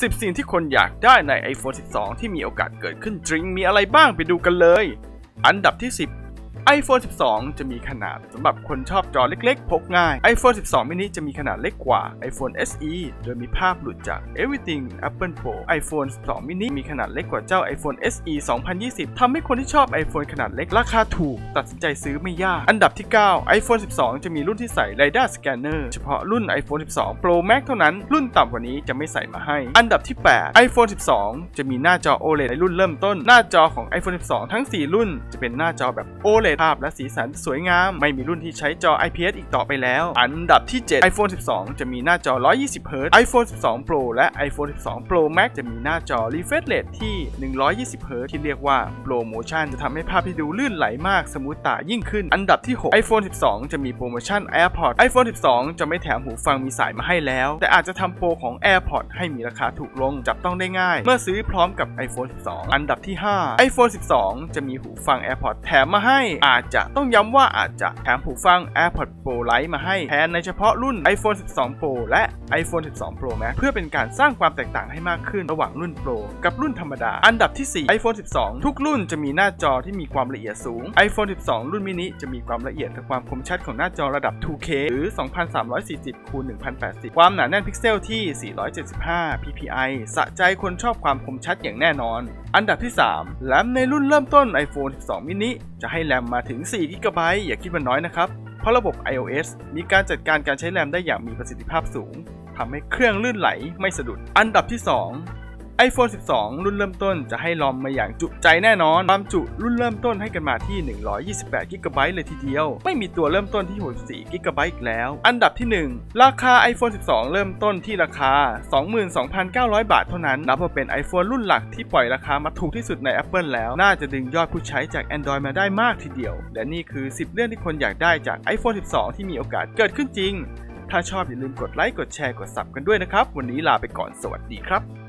10 สิ่งที่คนอยากได้ใน iPhone 12 ที่มีโอกาสเกิดขึ้นจริงมีอะไรบ้างไปดูกันเลย อันดับที่ 10 iPhone 12 จะมีขนาดสำหรับคนชอบจอเล็กๆ พกง่าย iPhone 12 mini จะมีขนาดเล็กกว่า iPhone SE โดยมีภาพหลุดจาก Everything Apple Pro iPhone 12 mini มีขนาดเล็กกว่าเจ้า iPhone SE 2020 ทำให้คนที่ชอบ iPhone ขนาดเล็กราคาถูก ตัดสินใจซื้อไม่ยาก อันดับที่ 9 iPhone 12 จะมีรุ่นที่ใส่ LiDAR Scanner เฉพาะรุ่น iPhone 12 Pro Max เท่านั้น รุ่นต่ำกว่านี้จะไม่ใส่มาให้ อันดับที่ 8 iPhone 12 จะมีหน้าจอ OLED ในรุ่นเริ่มต้น หน้าจอของ iPhone 12 ทั้ง 4 รุ่น จะเป็นหน้าจอแบบ OLED ภาพและสีสันสวยงาม ไม่มีรุ่นที่ใช้จอ IPS อีกต่อไปแล้ว อันดับที่ 7 iPhone 12 จะมีหน้าจอ 120Hz iPhone 12 Pro และ iPhone 12 Pro Max จะมีหน้าจอ refresh rate ที่ 120Hz ที่เรียกว่า Pro Motion จะทำให้ภาพที่ดูลื่นไหลมากสมูทตายิ่งขึ้น อันดับที่ 6 iPhone 12 จะมีโปรโมชั่น AirPods iPhone 12 จะไม่แถมหูฟังมีสายมาให้แล้ว แต่อาจจะทำโปรของ AirPods ให้มีราคาถูกลงจับต้องได้ง่าย เมื่อซื้อพร้อมกับ iPhone 12 อันดับที่ 5 iPhone 12 จะมีหูฟัง AirPods แถมมาให้อาจจะต้องย้ำว่าอาจจะแถมหูฟัง AirPods Pro Lite มาให้แทนในเฉพาะรุ่น iPhone 12 Pro และ iPhone 12 Pro Max เพื่อเป็นการสร้างความแตกต่างให้มากขึ้นระหว่างรุ่น Pro กับรุ่นธรรมดา อันดับที่ 4 iPhone 12 ทุกรุ่นจะมีหน้าจอที่มีความละเอียดสูง iPhone 12 รุ่นมินิจะมีความละเอียดและความคมชัดของหน้าจอระดับ 2K หรือ 2340คูณ1080 ความหนาแน่นพิกเซลที่ 475 ppi สะใจคนชอบความคมชัดอย่างแน่นอน อันดับที่ 3 แรมในรุ่นเริ่มต้น iPhone 12 mini จะให้แรมมาถึง4 g b อย่าคิดว่าน้อยนะครับ เพราะระบบ iOS มีการจัดการการใช้แรมได้อย่างมีประสิทธิภาพสูงทำให้เครื่องลื่นไหลไม่สะดุด อันดับที่ 2 iPhone 12 รุ่นเริ่มต้นจะให้ลอมมาอย่างจุใจแน่นอน ความจุรุ่นเริ่มต้นให้กันมาที่ 128 g b เลยทีเดียว ไม่มีตัวเริ่มต้นที่ 64 g b อีกแล้ว อันดับที่ 1 ราคา iPhone 12 เริ่มต้นที่ราคา 22,900 บาทเท่านั้น นับว่าเป็น iPhone รุ่นหลักที่ปล่อยราคามาถูกที่สุดใน Apple แล้ว น่าจะดึงยอดผู้ใช้จาก Android มาได้มากทีเดียว และนี่คือ 10 เรื่องที่คนอยากได้จาก iPhone 12 ที่มีโอกาสเกิดขึ้นจริง ถ้าชอบอย่าลืมกดไลค์ กดแชร์ กด Sub กันด้วยนะครับ วันนี้ลาไปก่อน สวัสดีครับ